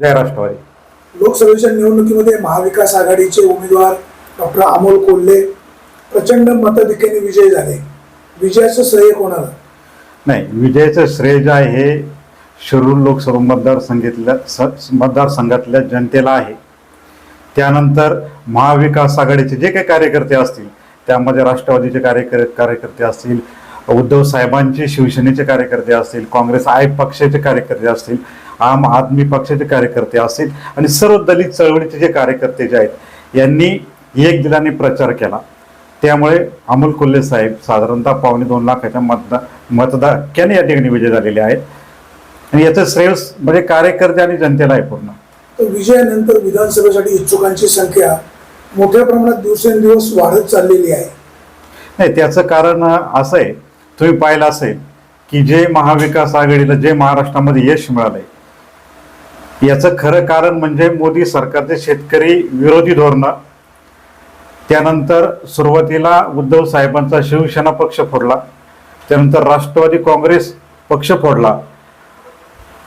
जय राष्ट्रवादी. लोकसभेच्या निवडणुकीमध्ये महाविकास आघाडीचे उमेदवार डॉक्टर अमोल कोल्हे प्रचंड मतधिक्याने विजयी झाले. विजयाचं श्रेय कोणाला? नाही विजयाचं श्रेय जे आहे हे शिरूर लोकसभा मतदारसंघातल्या स मतदारसंघातल्या जनतेला आहे. त्यानंतर महाविकास आघाडीचे जे काही कार्यकर्ते असतील त्यामध्ये राष्ट्रवादीचे कार्यकर कार्यकर्ते असतील उद्धव साहेबांचे शिवसेनेचे कार्यकर्ते असतील काँग्रेस आय पक्षाचे कार्यकर्ते असतील आम आदमी पक्षाचे कार्यकर्ते असतील आणि सर्व दलित चळवळीचे जे कार्यकर्ते जे आहेत यांनी एक दिलाने प्रचार केला. त्यामुळे अमोल कोल्हे साहेब साधारणतः पावणे दोन लाखाच्या मतदा मतदाक्याने या ठिकाणी विजय झालेले आहेत. आणि याचं श्रेय म्हणजे कार्यकर्ते आणि जनतेला आहे पूर्ण. तर विजयानंतर विधानसभेसाठी इच्छुकांची संख्या मोठ्या प्रमाणात दिवसेंदिवस वाढत चाललेली आहे. नाही त्याचं कारण असं आहे तुम्ही पाहिलं असेल की जे महाविकास आघाडीला जे महाराष्ट्रामध्ये यश मिळालंय याचं खरं कारण म्हणजे मोदी सरकारचे शेतकरी विरोधी धोरणं. त्यानंतर सुरुवातीला उद्धव साहेबांचा शिवसेना पक्ष फोडला. त्यानंतर राष्ट्रवादी काँग्रेस पक्ष फोडला.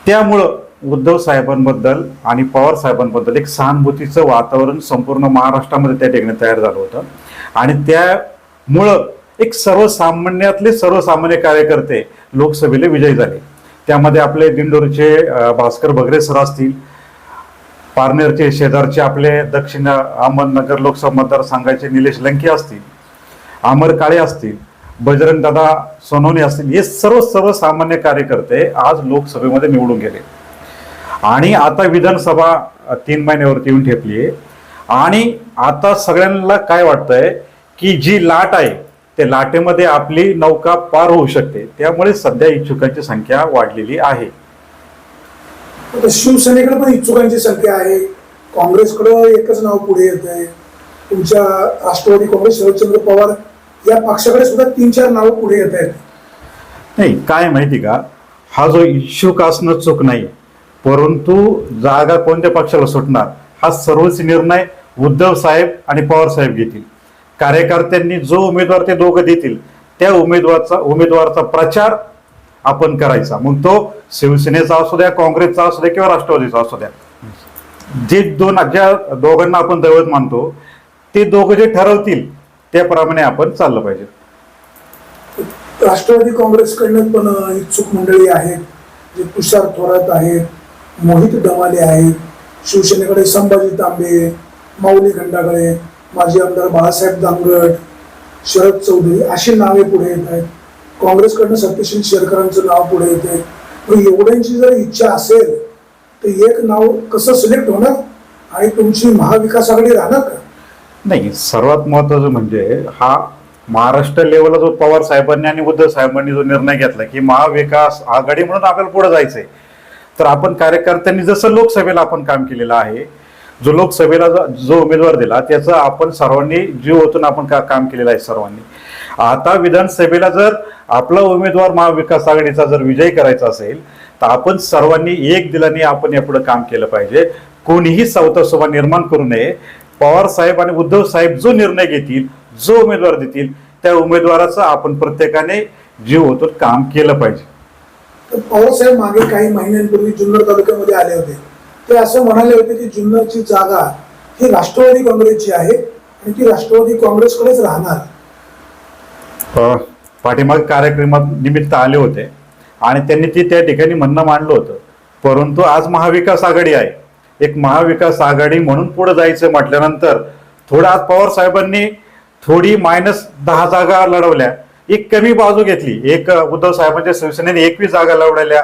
त्यामुळं उद्धव साहेबांबद्दल आणि पवार साहेबांबद्दल एक सहानुभूतीचं वातावरण संपूर्ण महाराष्ट्रामध्ये त्या ठिकाणी तयार झालं होतं. आणि त्यामुळं एक सर्वसामान्यातले सर्वसामान्य कार्यकर्ते लोकसभेला विजयी झाले. त्यामध्ये आपले दिंडोरीचे भास्कर बगरे सर असतील पारनेरचे शेजारचे आपले दक्षिण अहमदनगर लोकसभा मतदारसंघाचे निलेश लंके असतील अमर काळे असतील बजरंग दादा सोनवणे असतील हे सर्व सर्वसामान्य कार्यकर्ते आज लोकसभेमध्ये निवडून गेले. आणि आता विधानसभा तीन महिन्यावरती येऊन ठेपली आहे आणि आता सगळ्यांना काय वाटतंय की जी लाट आहे त्या लाटेमध्ये आपली नौका पार होऊ शकते. त्यामुळे सध्या इच्छुकांची संख्या वाढलेली आहे. आता शिवसेनेकडे पण इच्छुकांची संख्या आहे. काँग्रेसकडं एकच नाव पुढे येत आहे तुमच्या राष्ट्रवादी काँग्रेस शरदचंद्र पवार या पक्षाकडे सुद्धा तीन चार नावं पुढे येत आहेत. नाही काय माहिती का? हा जो इच्छुक असणं चूक नाही. परंतु जागा कोणत्या पक्षाला सुटणार? हा सर्वच निर्णय उद्धव साहेब आणि पवार साहेब घेतील. कार्यकर्त्यांनी जो उमेदवार ते दोघं देतील त्या उमेदवारचा उमेदवाराचा प्रचार आपण करायचा. मग तो शिवसेनेचा असू द्या काँग्रेसचा असू द्या किंवा राष्ट्रवादीचा असू द्या. जे दोन ज्या दोघांना आपण दैवत मानतो ते दोघं जे ठरवतील त्याप्रमाणे आपण चाललं पाहिजे. राष्ट्रवादी काँग्रेसकडनं पण इच्छुक मंडळी आहेत जे तुषार थोरात आहेत मोहित डमाले आहेत शिवसेनेकडे संभाजी तांबे माऊली खंडाकडे माजी आमदार बाळासाहेब दांगट शरद चौधरी अशी नावे पुढे येत आहेत. काँग्रेसकडनं सत्यशील शेरकरांचं नाव पुढे येते मग एवढ्यांची जर इच्छा असेल तर एक नाव कसं सिलेक्ट होणार? आणि तुमची महाविकास आघाडी राहणार का? नाही सर्वात महत्वाचं म्हणजे हा महाराष्ट्र लेवलला जो पवार साहेबांनी आणि उद्धव साहेबांनी जो निर्णय घेतला की महाविकास आघाडी म्हणून आपल्याला पुढे जायचंय. तर आपण कार्यकर्त्यांनी जसं लोकसभेला आपण काम केलेलं आहे जो लोकसभेला जो- जो उमेदवार दिला त्याचं आपण सर्वांनी जीव ओतून आपण का काम केलेलं आहे सर्वांनी. आता विधानसभेला जर आपला उमेदवार महाविकास आघाडीचा जर विजय करायचा असेल तर आपण सर्वांनी एक दिलाने आपण यापुढे काम केलं पाहिजे. कोणीही सवता निर्माण करू नये. पवार साहेब आणि उद्धव साहेब जो निर्णय घेतील जो उमेदवार देतील त्या उमेदवाराचं आपण प्रत्येकाने जीव ओतून काम केलं पाहिजे. पवार साहेब मागे काही महिन्यांपूर्वी जुन्नर तालुक्यामध्ये आले होते. ते असं म्हणाले होते की जुन्नरची जागा ही राष्ट्रवादी काँग्रेसची आहे आणि ती राष्ट्रवादी काँग्रेसकडेच राहणार. अ, पाठीमाग कार्यक्रमात निमित्त आले होते आणि त्यांनी ते त्या ठिकाणी म्हणणं मांडलं होतं. परंतु आज महाविकास आघाडी आहे. एक महाविकास आघाडी म्हणून पुढे जायचं म्हटल्यानंतर थोडं आज पवार साहेबांनी थोडी मायनस दहा जागा लढवल्या. एक कमी बाजू घेतली. एक उद्धव साहेबांच्या शिवसेनेने एकवीस जागा लढवल्या.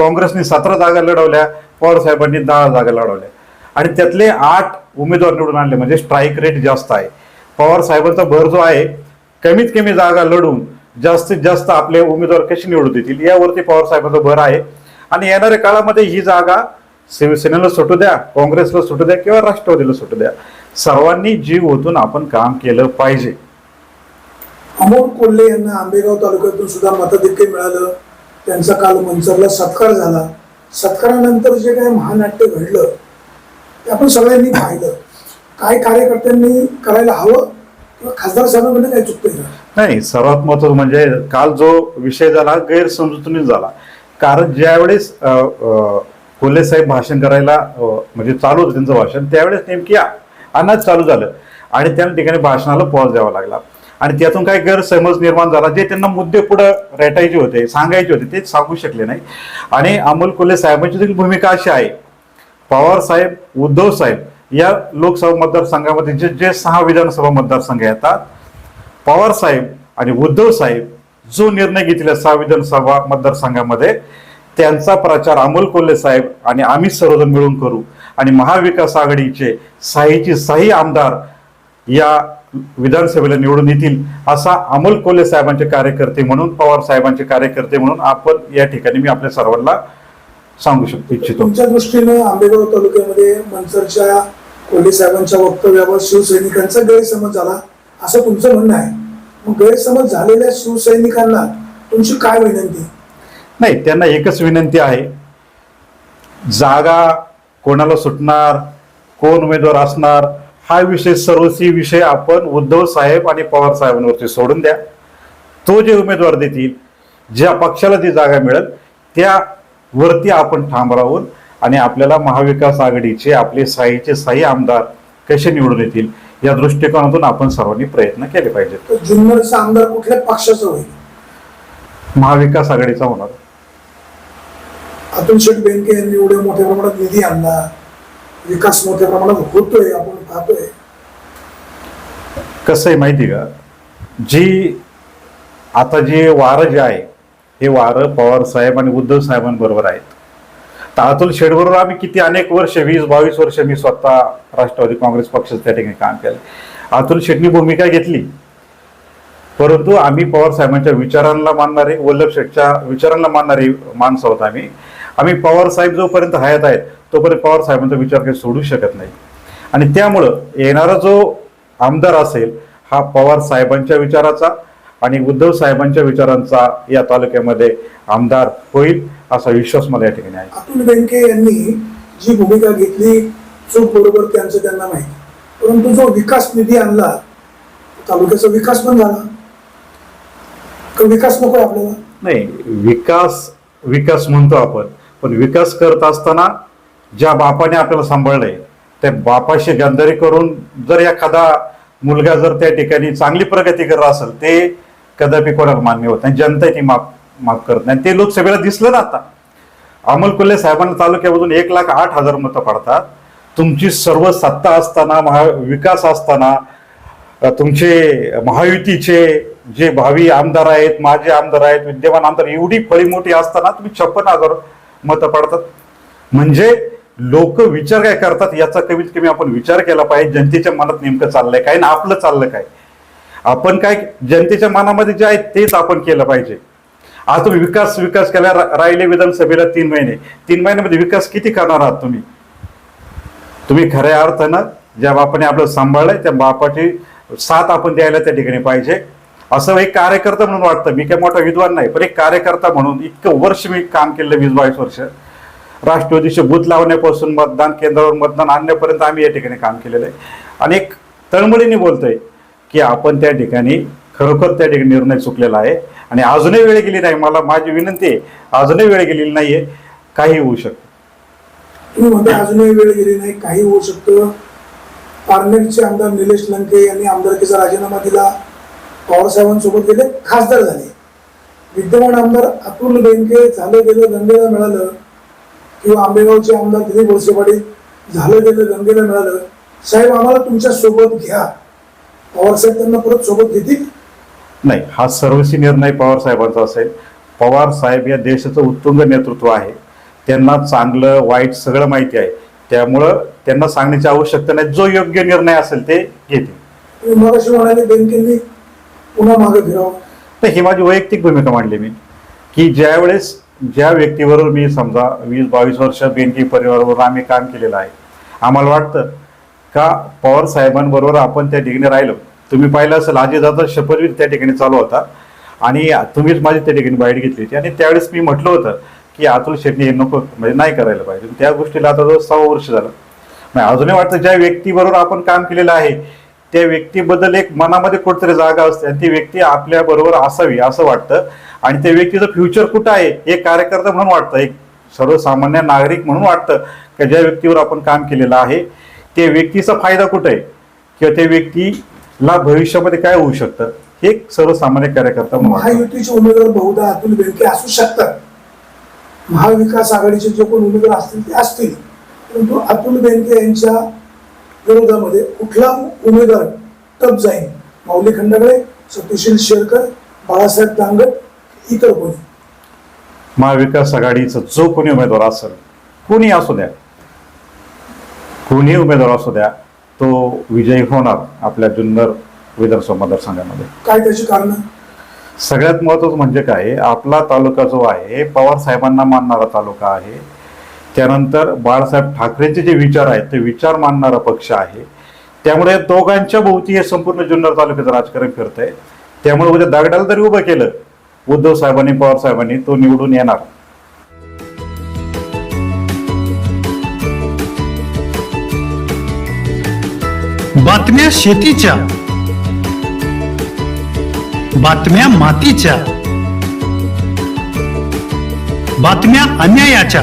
काँग्रेसने सतरा जागा लढवल्या पवार साहेबांनी दहा जागा लढवल्या. आणि त्यातले आठ उमेदवार निवडून आणले म्हणजे स्ट्राईक रेट जास्त आहे. पवार साहेबांचा भर जो आहे कमीत कमी जागा लढून जास्तीत जास्त आपले उमेदवार कसे निवडून देतील यावरती पवार साहेबांचा भर आहे. आणि येणाऱ्या काळामध्ये ही जागा शिवसेनेला सुटू द्या काँग्रेसला सुटू द्या किंवा राष्ट्रवादीला सुटू द्या. सर्वांनी जीव ओतून आपण काम केलं पाहिजे. अमोल कोल्हे यांना आंबेगाव तालुक्यातून सुद्धा मताधिक्य मिळालं. त्यांचा काल मंचरला सत्कार झाला. सत्कारानंतर जे काही महानाट्य घडलं ते आपण सगळ्यांनी पाहिलं. काय कार्यकर्त्यांनी करायला हवं किंवा खासदार साहेबांकडे काय चुकतंय का? नाही सर्वात महत्वाचं म्हणजे काल जो विषय झाला गैरसमजुतीने झाला. कारण ज्यावेळेस अ, कोल्हे साहेब भाषण करायला म्हणजे चालू होतं त्यांचं भाषण त्यावेळेस नेमकी अनाज चालू झालं. आणि त्या ठिकाणी भाषणाला पॉज द्यावा लागला. आणि त्यातून काही गैरसमज निर्माण झाला जे त्यांना मुद्दे पुढे रेटायचे होते सांगायचे होते ते सांगू शकले नाही. आणि अमोल कोल्हे साहेबांची देखील भूमिका अशी आहे. पवार साहेब उद्धव साहेब या लोकसभा मतदारसंघामध्ये जे जे सहा विधानसभा मतदारसंघ येतात पवार साहेब आणि उद्धव साहेब जो निर्णय घेतला सहा विधानसभा मतदारसंघामध्ये त्यांचा प्रचार अमोल कोल्हे साहेब आणि आम्ही सर्वजण मिळून करू. आणि महाविकास आघाडीचे साहीची साही आमदार या विधानसभेला निवडून येतील असा अमोल कोल्हे साहेबांचे कार्यकर्ते म्हणून पवार साहेबांचे कार्यकर्ते म्हणून आपण या ठिकाणी मी आपल्या सर्वांना सांगू शकतो इच्छितो. तुमच्या दृष्टीनं आंबेगाव तालुक्यामध्ये मनसरच्या कोल्हे साहेबांच्या वक्तव्यावर शिवसैनिकांचा गैरसमज झाला असं तुमचं म्हणणं आहे. मग गैरसमज झालेल्या शिवसैनिकांना तुमची काय विनंती? नाही त्यांना एकच विनंती आहे. जागा कोणाला सुटणार कोण उमेदवार असणार हा विषय सर्वस्वी विषय आपण उद्धव साहेब आणि पवार साहेबांवरती सोडून द्या. तो जे उमेदवार देतील ज्या पक्षाला ती जागा मिळेल त्यावरती आपण ठाम राहून आणि आपल्याला महाविकास आघाडीचे आपले साईचे साई आमदार कसे निवडून येतील या दृष्टिकोनातून आपण सर्वांनी प्रयत्न केले पाहिजेत. जुन्नरचा आमदार कुठल्या पक्षाचा होईल? महाविकास आघाडीचा होणार. अतुल शेठ बेनके यांनी एवढ्या मोठ्या प्रमाणात निधी आणला. विकास मोठ्या प्रमाणात होतोय आपण पाहतोय. कसं आहे माहिती का? जी आता जे वारं जे आहे हे वारं पवार साहेब आणि उद्धव साहेबांबरोबर आहेत. तर अतुल शेडबरोबर आम्ही किती अनेक वर्ष वीस बावीस वर्ष मी स्वतः राष्ट्रवादी काँग्रेस पक्षाचं त्या ठिकाणी काम केलं. अतुल शेटनी भूमिका घेतली. परंतु आम्ही पवार साहेबांच्या विचारांना मानणारे वल्लभ शेठच्या विचारांना मानणारी माणसं आहोत आम्ही. आम्ही पवार साहेब जोपर्यंत हयात आहेत तोपर्यंत पवार साहेबांचा विचार काही सोडू शकत नाही. आणि त्यामुळं येणारा जो आमदार असेल हा पवार साहेबांच्या विचाराचा आणि उद्धव साहेबांच्या विचारांचा या तालुक्यामध्ये आमदार होईल असा विश्वास मला या ठिकाणी आहे. अतुल बेनके यांनी जी भूमिका घेतली चूक बरोबर त्यांचं त्यांना माहिती. परंतु जो विकास निधी आणला तालुक्याचा विकास पण झाला. का विकास नको आपल्याला? नाही विकास विकास म्हणतो आपण. पण विकास करत असताना ज्या बापाने आपल्याला सांभाळलंय त्या बापाशी गंधारी करून जर एखादा मुलगा जर त्या ठिकाणी चांगली प्रगती करत असेल ते कदापि कोणाला मान्य होत नाही. जनता ती माफ माफ करत नाही. ते लोकसभेला दिसलं ना आता. अमोल कोल्हे साहेबांना तालुक्यामधून एक लाख आठ हजार मतं पडतात. तुमची सर्व सत्ता असताना महा विकास असताना तुमचे महायुतीचे जे भावी आमदार आहेत माजी आमदार आहेत विद्यमान आमदार एवढी फळी मोठी असताना तुम्ही छप्पन हजार मतं पाडतात. म्हणजे लोक विचार काय करतात याचा कमीत कमी आपण विचार केला पाहिजे. जनतेच्या मनात नेमकं चाललंय काय ना आपलं चाललं काय? आपण काय जनतेच्या मनामध्ये जे आहे तेच आपण केलं पाहिजे. आज तुम्ही विकास विकास केला राहिले विधानसभेला तीन महिने. तीन महिन्यामध्ये विकास किती करणार आहात तुम्ही? तुम्ही खऱ्या अर्थानं ज्या बापाने आपलं सांभाळलंय त्या बापाची साथ आपण द्यायला त्या ठिकाणी पाहिजे. असं एक कार्यकर्ता म्हणून वाटतं. मी काय मोठा विद्वान नाही पण एक कार्यकर्ता म्हणून इतकं वर्ष मी काम केलं वीस बावीस वर्ष. राष्ट्रवादीचे बूथ लावण्यापासून मतदान केंद्रावर मतदान आणण्यापर्यंत आम्ही या ठिकाणी काम केलेलं आहे. आणि एक तळमळीने बोलतोय की आपण त्या ठिकाणी खरोखर त्या ठिकाणी निर्णय चुकलेला आहे. आणि अजूनही वेळ गेली नाही. मला माझी विनंती आहे अजूनही वेळ गेलेली नाहीये काही होऊ शकतं. तुम्ही म्हणता अजूनही वेळ गेली नाही काही होऊ शकतं. पारनेरचे आमदार निलेश लंके यांनी आमदारकीचा राजीनामा दिला. पवारसाहेबांसोबत गेले खासदार झाले. विद्यमान आमदार अतुल बेनके झालं गेलं गंगेला मिळालं. किंवा आंबेगावचे आमदार दिलीप वळसे पाटील झालं गेलं गंगेला मिळालं. साहेब आम्हाला तुमच्यासोबत घ्या. पवारसाहेब त्यांना परत सोबत घेतील? नाही हा सर्वस्वी निर्णय पवार साहेबांचा असेल. पवार साहेब या देशाचं उत्तुंग नेतृत्व आहे. त्यांना चांगलं वाईट सगळं माहिती आहे. त्यामुळं त्यांना सांगण्याची आवश्यकता नाही. जो योग्य निर्णय असेल ते घेतील. मगाशी म्हणाले बेनकेंनी पुन्हा मागे फिरावं. तर ही माझी वैयक्तिक भूमिका मांडली मी की ज्या वेळेस ज्या व्यक्तीबरोबर मी समजा वीस बावीस वर्ष बेनकी परिवाराबरोबर आम्ही काम केलेलं आहे आम्हाला वाटतं का पवार साहेबांबरोबर आपण त्या ठिकाणी राहिलो. तुम्ही पाहिलं असेल अजितदादा शपथवीर त्या ठिकाणी चालू होता आणि तुम्हीच माझी त्या ठिकाणी बाईट घेतली होती. आणि त्यावेळेस मी म्हटलं होतं की अतुल शेट्टी हे नको म्हणजे नाही करायला पाहिजे. त्या गोष्टीला आता जवळ सहा वर्ष झालं. नाही अजूनही वाटतं ज्या व्यक्तीबरोबर आपण काम केलेलं आहे त्या व्यक्तीबद्दल एक मनामध्ये कुठेतरी जागा असते आणि ती व्यक्ती आपल्या बरोबर असावी असं वाटतं. आणि त्या व्यक्तीचं फ्युचर कुठं आहे हे कार्यकर्ता म्हणून वाटतं. एक सर्वसामान्य नागरिक म्हणून वाटतं की ज्या व्यक्तीवर आपण काम केलेलं आहे त्या व्यक्तीचा फायदा कुठं आहे? किंवा त्या व्यक्तीला भविष्यामध्ये काय होऊ शकतं? हे एक सर्वसामान्य कार्यकर्ता म्हणून महायुतीचे उमेदवार बहुधा अतुल बेळके असू शकतात. महाविकास आघाडीचे जे कोण उमेदवार असतील ते असतील. परंतु अतुल बेळके यांच्या विरोधामध्ये कुठला उमेदवार टप जाईल माऊली खंडागळे सत्यशील शेरकर बाळासाहेब दांगट इतर कोणी? महाविकास आघाडीचा जो कोणी उमेदवार असेल कोणी असू द्या. कोणी उमेदवार असू द्या तो विजयी होणार आपल्या जुन्नर विधानसभा मतदारसंघामध्ये. काय त्याची कारण? सगळ्यात महत्वाचं म्हणजे काय आपला तालुका जो आहे पवार साहेबांना मानणारा तालुका आहे. त्यानंतर बाळासाहेब ठाकरेंचे जे विचार आहेत ते विचार मानणारा पक्ष आहे. त्यामुळे दोघांच्या भोवती हे संपूर्ण जुन्नर तालुक्याचं राजकारण फिरतंय. त्यामुळे उद्या दागडाला जरी उभं केलं उद्धव साहेबांनी पवार साहेबांनी तो निवडून येणार. बातम्या शेतीच्या बातम्या मातीच्या बातम्या अन्यायाच्या.